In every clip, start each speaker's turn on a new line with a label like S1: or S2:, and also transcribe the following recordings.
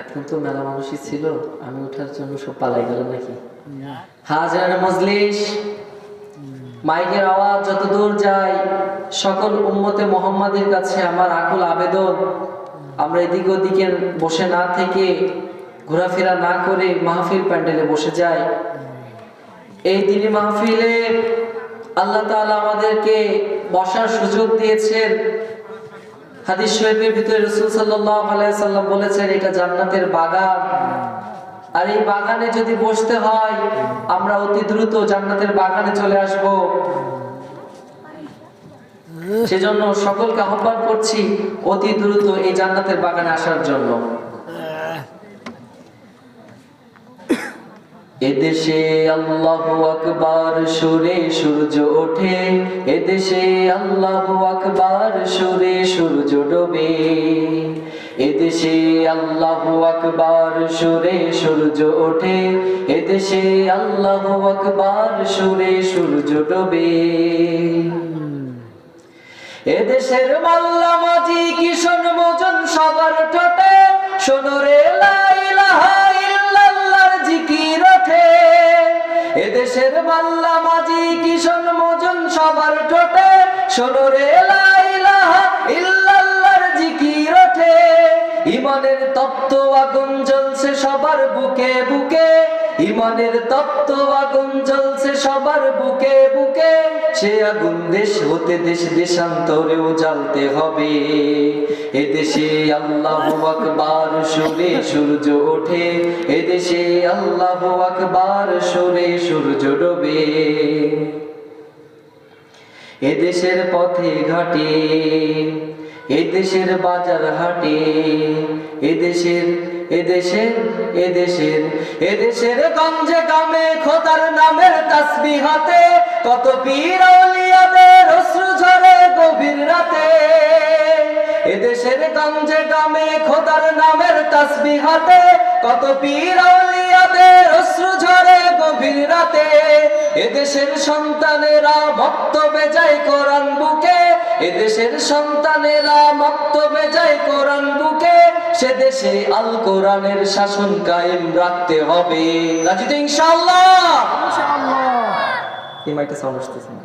S1: এখন তো মেলা মানুষই ছিল আমি ওঠার জন্য সব পালাই গেল নাকি? হাজার মজলিস মাইকের আওয়াজ যত দূর যায় সকল উম্মতে মোহাম্মদের কাছে আমার আকুল আবেদন। আমরা এদিক ওদিকে বসে না থেকে ঘোরাফেরা না করে মাহফিল প্যান্ডেলে বসে যাই। এই দিনই মাহফিলে আল্লাহ আমাদেরকে বসার সুযোগ দিয়েছেন। হাদিস শরীফের ভিতরে রাসূল সাল্লাম বলেছেন, এটা জান্নাতের বাগান। আর এই বাগানে যদি বসতে হয়, আমরা অতি দ্রুত জান্নাতের বাগানে চলে আসব। সেজন্য সকলকে আহ্বান করছি, অতি দ্রুত এই জান্নাতের বাগানে আসার জন্য। এদেশে আল্লাহ আকবার সুরে সূর্য ওঠে। এদেশে আল্লাহ আকবার সুরে সূর্য ডোবে। এদেশে আল্লাহ আকবার সুরে সূর্য ওঠে। এদেশে আল্লাহ আকবার সুরে সূর্য ডোবে। এদেশের মাল্লা মাঝি কিশোর মজন সবার ঠোঁটে সোনরে লাইলাহা এদেশের মাল্লা মাঝি, কিষণ মজন সবার ঠোঁটে। ওঠে। ইমানের তপ্ত আগুন জ্বলছে সবার বুকে বুকে। ইমানের তপ্ত আগুন জ্বলছে সবার বুকে বুকে। সে আগুন দেশ হতে দেশ দেশান্তরেও জ্বালতে হবে। এদেশে আল্লাহ আকবার সুরে সূর্য ওঠে। এদেশে আল্লাহ আকবার সুরে সূর্য ডোবে। এদেশের পথে ঘাটে এদেশের বাজার হাটে এদেশের এদেশের এদেশের এদেশের গঞ্জে গামে খোদার নামের তাসবি হাতে, কত পীর আউলিয়াদের অশ্রু ঝরে গভীর রাতে। এদেশের গঞ্জে গামে খোদার নামের তাসবি হাতে, কত পীর আউলিয়াদের অশ্রু ঝরে গভীর রাতে। এদেশের সন্তানেরা ভক্ত বেজায় কোরআন বুকে, এদেশের সন্তানেরা ভক্ত বেজায় কোরআন বুকে সে দেশে আল কোরআনের শাসন কায়েম রাখতে হবে। রাজি তো ইনশাআল্লাহ? এই মাইকটা সাউন্ড আসতেছে না।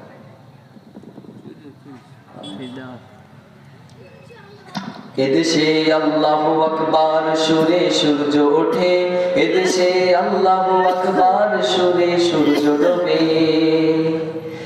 S1: এদেশে আল্লাহ আকবার সুরে সূর্য ওঠে এদেশে আল্লাহ আকবার সুরে সূর্য ডোবে।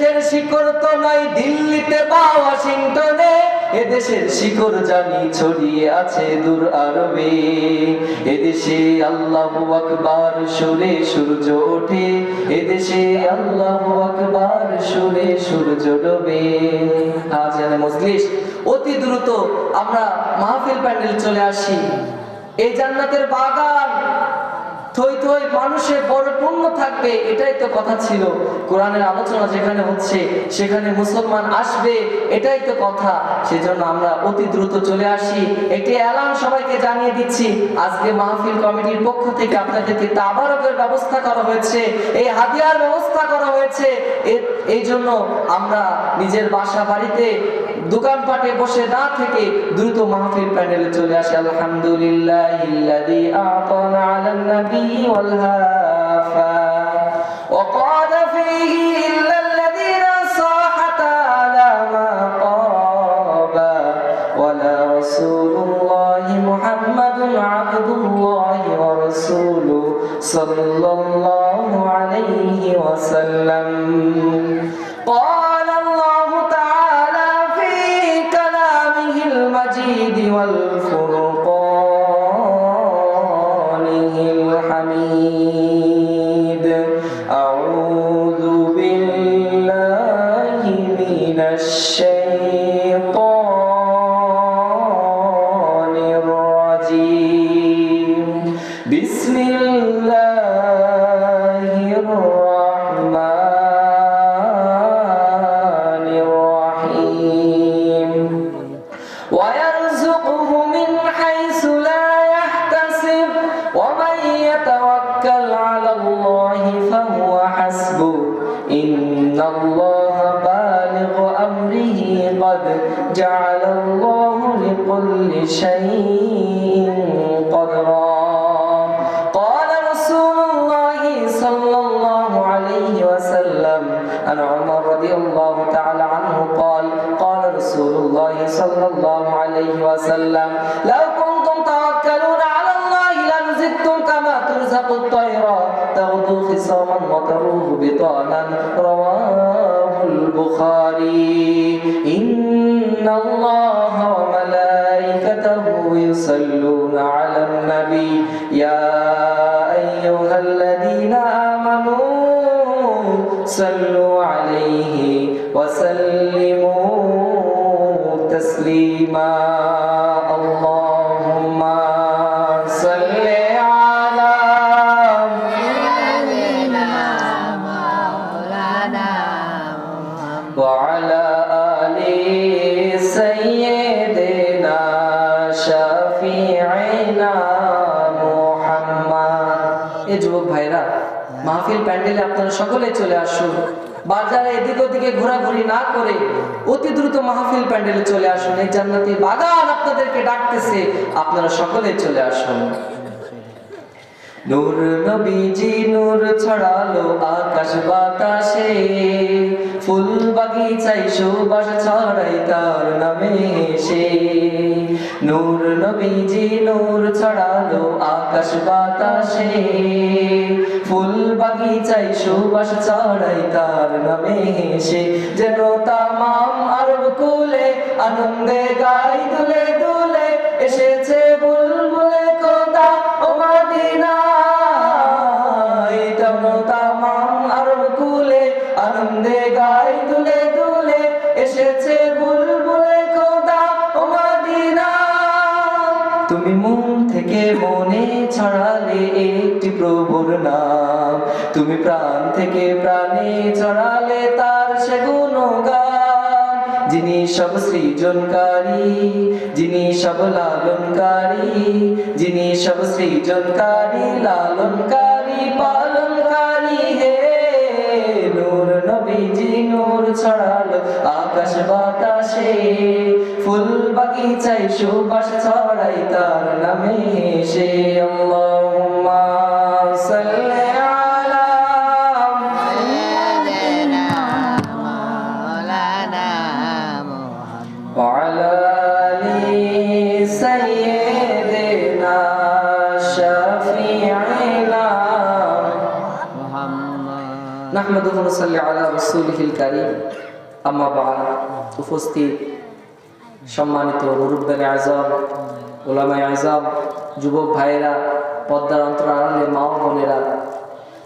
S1: এদেশের শিকড় তো নয় দিল্লিতে বা ওয়াশিংটনে, এদেশের শিকড় জানি ছড়িয়ে আছে দূর আরবে। এদেশে আল্লাহ আকবার সুরে সূর্য ওঠে, এদেশে আল্লাহ আকবার সুরে সূর্য ডোবে। আজ মজলিস। অতি দ্রুত আমরা মাহফিল প্যান্ডেল চলে আসি। এই জান্নাতের বাগান থই থই মানুষের বড় থাকবে, এটাই তো কথা ছিল। কোরআনের আলোচনা যেখানে হচ্ছে, সেখানে মুসলমান আসবে, এটাই তো কথা। সেজন্য আমরা অতি দ্রুত চলে আসি। একটি অ্যালার্ম সবাইকে জানিয়ে দিচ্ছি। আজকে মাহফিল কমিটির পক্ষ থেকে আপনাদেরকে তাবারকের ব্যবস্থা করা হয়েছে। এই হাদিয়ার ব্যবস্থা করা হয়েছে। এই জন্য আমরা নিজের বাসা বাড়িতে দোকানপাটে বসে না থেকে দ্রুত মাহফিল প্যান্ডেলে চলে আসে আলহামদুলিল্লাহ ইল্লাযী আতানা আলান নবী ওয়াল হাফা وقال فيه إلا الذين صاحت على ما قابا ولا رسول الله محمد عبد الله ورسوله صلى الله عليه وسلم قال بسم الله الرحمن عليه وسلم. عن عمر رضي الله تعالى عنه قال قال رسول الله صلى الله عليه وسلم لو كنتم توكلون على الله لرزقتم كما ترزق الطير تغدو خصاما وتروح بطانا. رواه البخاري. আপনারা চলে আসুন। বাজারে এদিক ওদিকে ঘোরাঘুরি না করে অতি দ্রুত মাহফিল প্যান্ডেলে চলে আসুন। এই জান্নাতি বাগান আপনাদেরকে ডাকতেছে। আপনারা সকলে চলে আসুন। নূর নবীজি নূর ছড়ালো আকাশ বাতাসে। ফুল বাগিচাই সুবাস ছড়াই তার নামে সে নূর নবীজি নূর ছড়ালো আকাশ বাতাসে। ফুল বাগিচাই সুবাস ছড়াই তার নামে সে যেন তামাম আরব কুলে আনন্দে গাই দুলে দুলে এসেছে প্রাণ থেকে প্রাণে ছড়ালে তার সে গুণগান। যিনি সব সৃজনকারী, যিনি সব লালনকারী, যিনি সব সৃজনকারী, লালনকারী, পালনকারী। হে নূর নবীজি, নূর ছড়ালো আকাশ বাতাসে। ফুল বাগিচায় সুবাস ছড়াই তার নামে সে আল্লাহুম্মা আল্লাহ উপস্থিত, সম্মানিত যুবক ভাইয়েরা, পদ্মার অন্তর আড়ালে মা বোনেরা,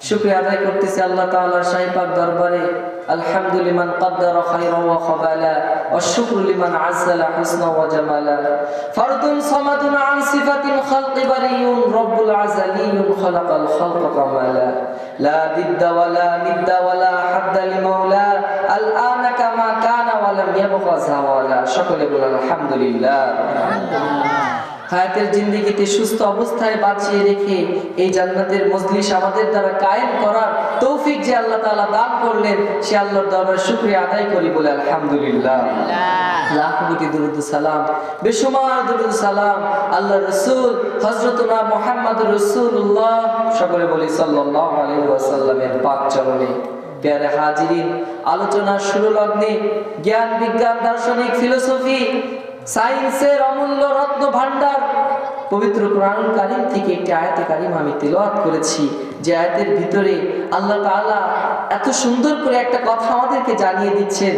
S1: শুক্রিয়া আদায় করতেছি আল্লাহ তাল্লাহ সাহেবাক দরবারে। الحمد لمن قدر خيرا وخبالا والشكر لمن عزل حسنا وجمالا. فرد صمد عن صفة الخلق بري رب العزلي خلق الخلق كمالا لا ضد ولا ند ولا حد لمولاه الآن كما كان ولم يبغى زوالا. شكرا لله. الحمد لله. হায়াতের জিন্দিগিতে সুস্থ অবস্থায় বাঁচিয়ে রেখে এই জান্নাতের মজলিস আমাদের দ্বারা কায়েম করার তৌফিক যে আল্লাহ তাআলা দান করলেন সে আল্লাহর দরবারে শুকরিয়া আদায় করি বলে আলহামদুলিল্লাহ। লাখ কোটি দুরুদ সালাম। বেশুমার দুরুদ সালাম। আল্লাহ রসুল হযরতুনা মুহাম্মদ রাসূলুল্লাহ। সকলে বলি সাল্লাল্লাহু আলাইহি ওয়াসাল্লামের পাক চরণে। প্যারে হাজিরিন আলোচনার শুরু লগ্নে জ্ঞান বিজ্ঞান দার্শনিক ফিলোসফি সায়েন্সের অমূল্য রত্ন ভান্ডার পবিত্র কোরআনুল কারিম থেকে একটি আয়াতে কারিম আমি তেলাওয়াত করেছি। যে আয়াতের ভিতরে আল্লাহ তাআলা এত সুন্দর করে একটা কথা আমাদেরকে জানিয়ে দিচ্ছেন।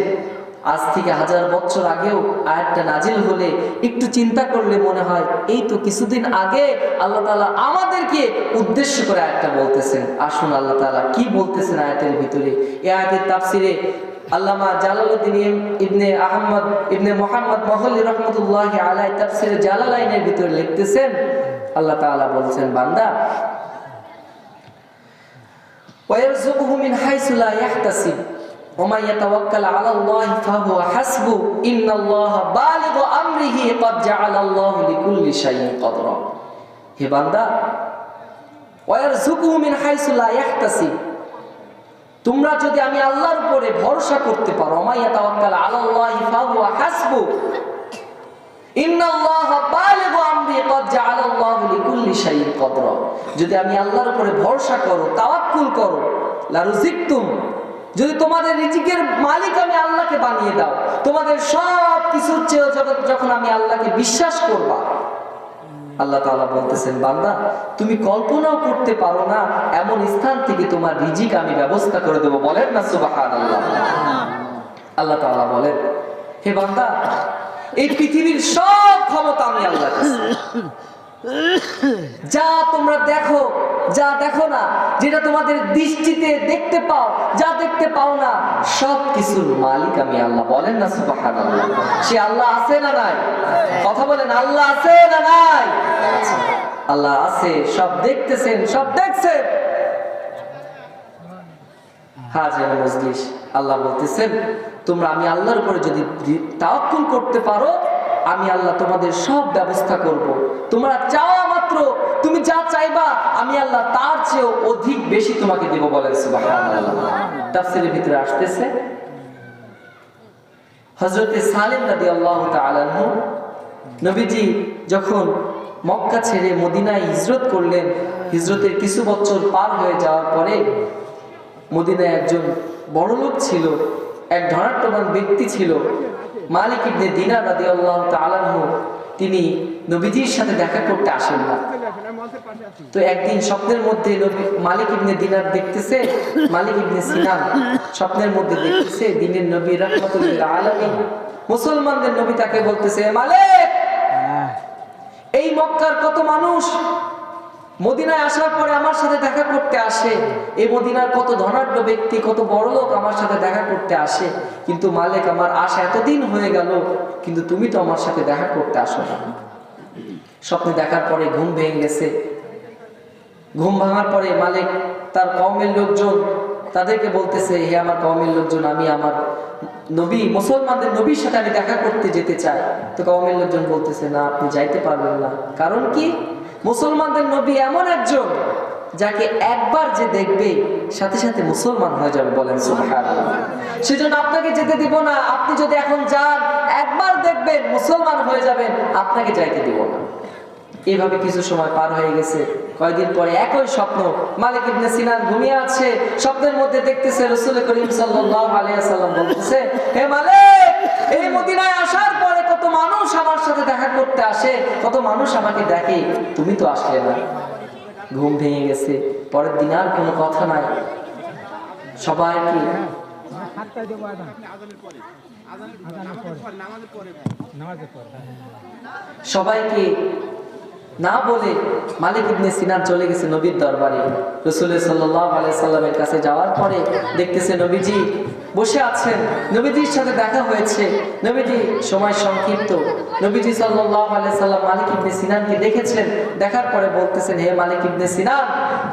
S1: আজ থেকে হাজার বছর আগেও আয়াতটা নাজিল হলে একটু চিন্তা করলে মনে হয়, এই তো কিছুদিন আগে আল্লাহ তাআলা আমাদেরকে উদ্দেশ্য করে আয়াতটা বলতেছেন। আসুন আল্লাহ তাআলা কি বলতেছেন আয়াতের ভিতরে? এ আয়াতের তাফসিরে আল্লামা জালালউদ্দিন ইবনে আহমদ ইবনে মোহাম্মদ মহল্লি রহমতুল্লাহ আলাই তাফসির জালালাইনের ভিতরে লিখতেছেন আল্লাহ তাআলা বলছেন বান্দা ওয়ারযুকুহু মিন হাইসু লা ইয়াহতাসিব ومن يتوكل على الله فهو حسبه إن الله بالغ أمره قد جعل الله لكل شيء قدرا হে বান্দা ওয়ারযুকুহু মিন হাইসু লা ইয়াহতাসিব তোমরা যদি আমি আল্লাহর উপরে ভরসা করতে পারো আমাইয়া যদি আমি আল্লাহর উপরে ভরসা করো, তাওয়াক্কুল করো লারুজিকতুম যদি তোমাদের রিজিকের মালিক আমি আল্লাহকে বানিয়ে দাও, তোমাদের সব কিছুর চেয়ে যখন আমি আল্লাহকে বিশ্বাস করবা আল্লাহ তাআলা বলতেছেন, বান্দা, তুমি কল্পনাও করতে পারো না, এমন স্থান থেকে তোমার রিজিক আমি ব্যবস্থা করে দেবো। বলেন না, সুবহানাল্লাহ। আল্লাহ তাআলা বলেন, হে বান্দা, এই পৃথিবীর সব ক্ষমতা আমি আল্লাহ যা তোমরা দেখো, যা দেখো না, যেটা তোমাদের দৃষ্টিতে দেখতে পাও, যা দেখতে পাও না সব কিছুর মালিক আমি আল্লাহ। বলেন না, সুবহানাল্লাহ। সে আল্লাহ আছে না নাই? কথা বলেন, আল্লাহ আছে না নাই? আল্লাহ আছে, সব দেখতেছেন, সব দেখছেন মজলিস, আল্লাহ বলতেছেন, তোমরা আমি আল্লাহর উপরে যদি তাওয়াক্কুল করতে পারো, আমি আল্লাহ তোমাদের সব ব্যবস্থা করব। তোমরা চাওয়া মাত্র, তুমি যা চাইবা, আমি আল্লাহ তার চেয়েও অধিক বেশি তোমাকে দেব ভিতরে আসতেছে, হযরতে সালেম নবীজি যখন মক্কা ছেড়ে মদিনায় হিজরত করলেন। হিজরতের কিছু বছর পার হয়ে যাওয়ার পরে মদিনায় একজন বড় লোক ছিল, এক ধনাট্যবান ব্যক্তি ছিল, মালিক ইবনে দিনার রাদিয়াল্লাহু তাআলা আনহু। তিনি নবীজির সাথে দেখা করতে আসেন না। তো একদিন স্বপ্নের মধ্যে মালিক ইবনে দিনার দেখতেছে, মালিক ইবনে সিনান স্বপ্নের মধ্যে দেখতেছে, দিনের নবী রাহমাতুল্লিল আলামিন। মুসলমানদের নবী তাকে বলতেছে মালিক! এই মক্কার কত মানুষ? মদিনায় আসার পরে আমার সাথে দেখা করতে আসে। এই মদিনার কত ধনাঢ্য ব্যক্তি, কত বড় লোক আমার সাথে দেখা করতে আসে। কিন্তু মালিক, আমার আশা এতদিন হয়ে গেল, কিন্তু তুমি তো আমার সাথে দেখা করতে আসো না। স্বপ্নে দেখার পরে ঘুম ভেঙে গেছে। ঘুম ভাঙার পরে মালিক, তার কমের লোকজন তাদেরকে বলতেছে, হে আমার কমের লোকজন, আমি আমার নবী, মুসলমানদের নবীর সাথে আমি দেখা করতে যেতে চাই। তো কমের লোকজন বলতেছে, না, আপনি যাইতে পারবেন না। কারণ কি? মুসলমানদের নবী এমন একজন যাকে একবার যে দেখবে, সাথে সাথে মুসলমান হয়ে যাবে বলেন সেজন্য আপনাকে যেতে দিব না। আপনি যদি এখন যান, একবার দেখবেন মুসলমান হয়ে যাবেন, আপনাকে যাইতে দিব না। এভাবে কিছু সময় পার হয়ে গেছে। কয়েকদিন পরে একই স্বপ্ন। মালিক ইবনে সিনান ঘুমিয়ে আছে। স্বপ্নের মধ্যে দেখতেছে রসুল করিম সাল্লাল্লাহু আলাইহি সাল্লাম বলতেছে, হে মালিক, এই মদিনায় আসার পরে কত মানুষ আমার সাথে দেখা করতে আসে, কত মানুষ আমাকে দেখে। তুমি তো আসলে না। ঘুম ভেঙে গেছে। পরের দিন আর কোনো কথা নাই। সবাই কি সবাইকে না বলে মালিক ইবনে সিনান চলে গেছে নবীর দরবারে। রসুলের সাল্লাহ সাল্লামের কাছে যাওয়ার পরে দেখতেছে নবীজি বসে আছেন। নবীজির সাথে দেখা হয়েছে। নবীজি সময় সংক্ষিপ্ত। নবীজি সাল্লাহ সাল্লাম মালিক ইবনে সিনানকে দেখেছেন। দেখার পরে বলতেছেন, হে মালিক ইবনে সিনান,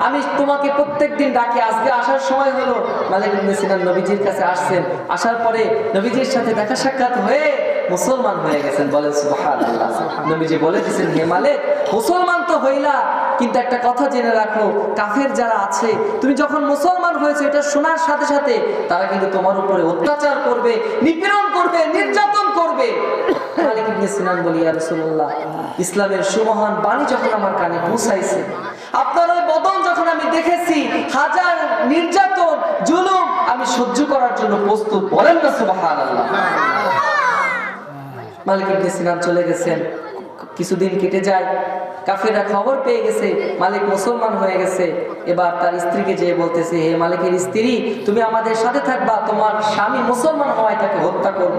S1: আমি তোমাকে প্রত্যেকদিন ডাকি, আজকে আসার সময় হলো। মালিক ইবনে সিনান নবীজির কাছে আসছেন। আসার পরে নবীজির সাথে দেখা সাক্ষাৎ হয়ে মুসলমান হয়ে গেছেন বলেন সুবহানাল্লাহ। নবীজি বলে দিয়েছেন হে মালিক মুসলমান তো হইলা কিন্তু একটা কথা জেনে রাখো কাফের যারা আছে তুমি যখন মুসলমান হয়েছে এটা শোনার সাথে সাথে তারা কিন্তু তোমার উপরে অত্যাচার করবে নিপীড়ন করবে নির্যাতন করবে। মালিক ইবনে সিনান বলি ইয়া রাসূলুল্লাহ ইসলামের সুমহান বাণী যখন আমার কানে পৌঁছাইছে আপনার ওই বদন যখন আমি দেখেছি হাজার নির্যাতন জুলুম আমি সহ্য করার জন্য প্রস্তুত বলেন না সুবহানাল্লাহ। মালিক ইবনে সিনান চলে গেছেন। কিছুদিন কেটে যায়। কাফেররা খবর পেয়ে গেছে, মালিক মুসলমান হয়ে গেছে। এবার তার স্ত্রীকে যেয়ে বলতেছে, হে মালিকের স্ত্রী, তুমি আমাদের সাথে থাকবা, তোমার স্বামী মুসলমান হওয়ায় তাকে হত্যা করব।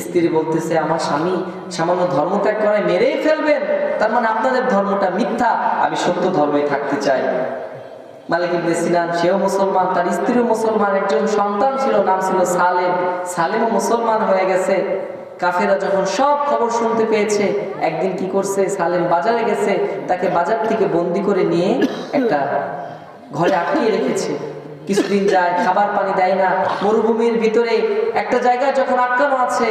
S1: স্ত্রী বলতেছে, আমার স্বামী সামান্য ধর্ম ত্যাগ করে মেরেই ফেলবেন। তার মানে আপনাদের ধর্মটা মিথ্যা, আমি সত্য ধর্মে থাকতে চাই। মালিক ইবনে সিনান, সেও মুসলমান, তার স্ত্রীও মুসলমান, একজন সন্তান ছিল, নাম ছিল সালেম। সালেমও মুসলমান হয়ে গেছে। কাফেরা যখন সব খবর শুনতে পেয়েছে, একদিন কি করছে? সালেম বাজারে গেছে, তাকে বাজার থেকে বন্দি করে নিয়ে একটা ঘরে আটকিয়ে রেখেছে। কিছুদিন যায়, খাবার পানি দেয় না, মরুভূমির ভিতরে একটা জায়গায় যখন আটকানো আছে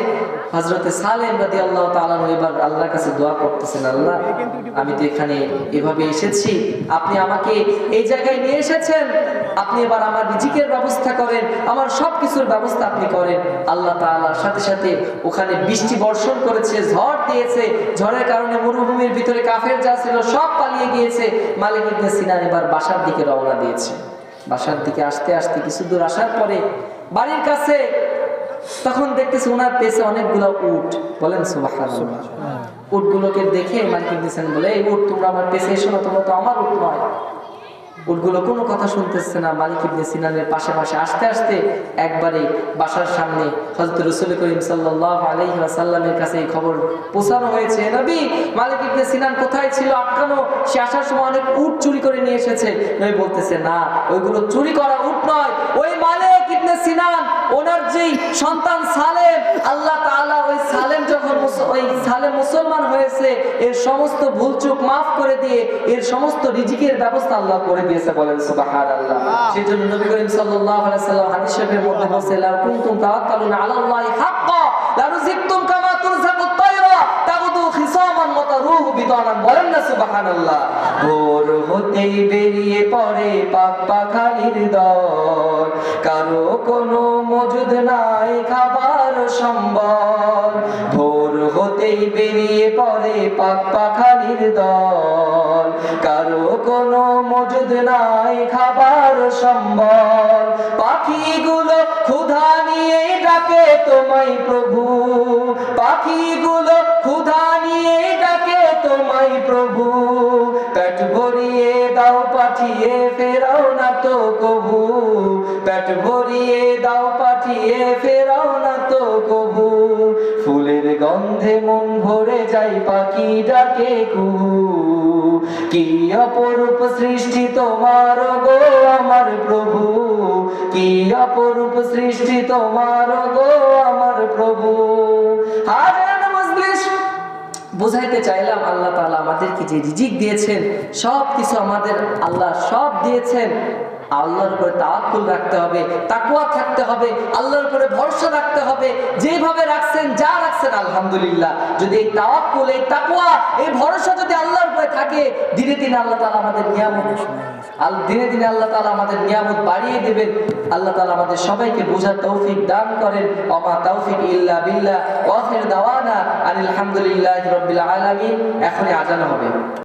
S1: হজরতে সালেম রাদি আল্লাহ তালান এবার আল্লাহর কাছে দোয়া করতেছেন, আল্লাহ, আমি তো এখানে এভাবে এসেছি, আপনি আমাকে এই জায়গায় নিয়ে এসেছেন আপনি এবার আমার রিজিকের ব্যবস্থা করেন আমার সব কিছুর ব্যবস্থা আপনি করেন। আল্লাহ তাআলার সাথে সাথে ওখানে বৃষ্টি বর্ষণ করেছে ঝড় দিয়েছে ঝড়ের কারণে মরুভূমির ভিতরে কাফের যা ছিল সব পালিয়ে গিয়েছে। মালিক ইবনে সিনান এবার বাসার দিকে রওনা দিয়েছে। বাসার দিকে আসতে আসতে কিছু দূর আসার পরে বাড়ির কাছে তখন দেখতেছে ওনার পেছে অনেকগুলো উট। বলেন সুবহানাল্লাহ। উটগুলোকে দেখে মালিক ইবনে সিনান বলে এই উট তোমরা আমার পেছে এসো না তোমরা তো আমার উট নয়। উটগুলো কোনো কথা শুনতেছে না। মালিক ইবনে সিনানের পাশে পাশে আসতে আসতে একবারে বাসার সামনে হযরত রাসূল করিম সাল্লাল্লাহু আলাইহি ওয়াসাল্লামের কাছে এই খবর পৌঁছানো হয়েছে। নবী, মালিক ইবনে সিনান কোথায় ছিল? আটকানো সে আসার সময় অনেক উট চুরি করে নিয়ে এসেছে। নবী বলতেছে, না, ওইগুলো চুরি করা উট নয়। ওই মালিক ইবনে সিনান, ওনার যেই সন্তান সালেম, আল্লাহ তাআলা ওই ওই সালেম মুসলমান হয়েছে এর সমস্ত ভুল চুক মাফ করে দিয়ে এর সমস্ত রিজিকের ব্যবস্থা আল্লাহ করে দিয়েছে বলেন সেই জন্য নবী করিম সাল্লাল্লাহু আলাইহি সাল্লাম হাদিস শরীফের মধ্যে বলছে লা কুনতুম তাওয়াক্কালুনা আলাল্লাহি হাক্কা লা রুজিকতুম কামা তুরজাকুত তায়রা তাগুদু খিসামান বিতানান বলেন না সুবহানাল্লাহ। ভোর হতেই বেরিয়ে পড়ে পাক পাখালির দল। কারও কোনো মজুদ নাই খাবার সম্বল। হতেই বেরিয়ে পড়ে পাক পাখালির দল। কারও কোনো মজুদ নাই, খাবার সম্বল। পাখিগুলো ক্ষুধা নিয়ে ডাকে তোমায় প্রভু। পাখিগুলো ক্ষুধা নিয়ে ডাকে তোমায় প্রভু। পেট ভরিয়ে দাও, পাঠিয়ে ফেরাও না তো কবু। পেট ভরিয়ে দাও, পাঠিয়ে ফেরাও না তো কবু। ফুলের গন্ধে মন ভরে যাই পাখি ডাকে কুহু কি অপরূপ সৃষ্টি তোমার গো আমার প্রভু? কি অপরূপ সৃষ্টি তোমার গো আমার প্রভু? হাজার বুঝাইতে চাইলাম আল্লাহ তালা আমাদেরকে যে রিজিক দিয়েছেন সব কিছু আমাদের আল্লাহ সব দিয়েছেন। আল্লাহর উপরে তাওয়াক্কুল রাখতে হবে তাকুয়া থাকতে হবে, আল্লাহর উপরে ভরসা রাখতে হবে, যেভাবে রাখছেন, যা রাখছেন, আলহামদুলিল্লাহ। যদি এই তাওয়াক্কুল, এই তাকওয়া, এই ভরসা যদি আল্লাহর উপরে থাকে ধীরে ধীরে আল্লাহ তাআলা আমাদের নিয়ামত আল, দিনে দিনে আল্লাহ তাআলা আমাদের নিয়ামত বাড়িয়ে দেবেন। আল্লাহ তাআলা আমাদের সবাইকে বোঝার তৌফিক দান করেন। ওমা তৌফিক ইল্লা বিল্লাহ। ওয়া দাওয়ানা আলহামদুলিল্লাহি রাব্বিল আলামিন। এখনই আজান হবে।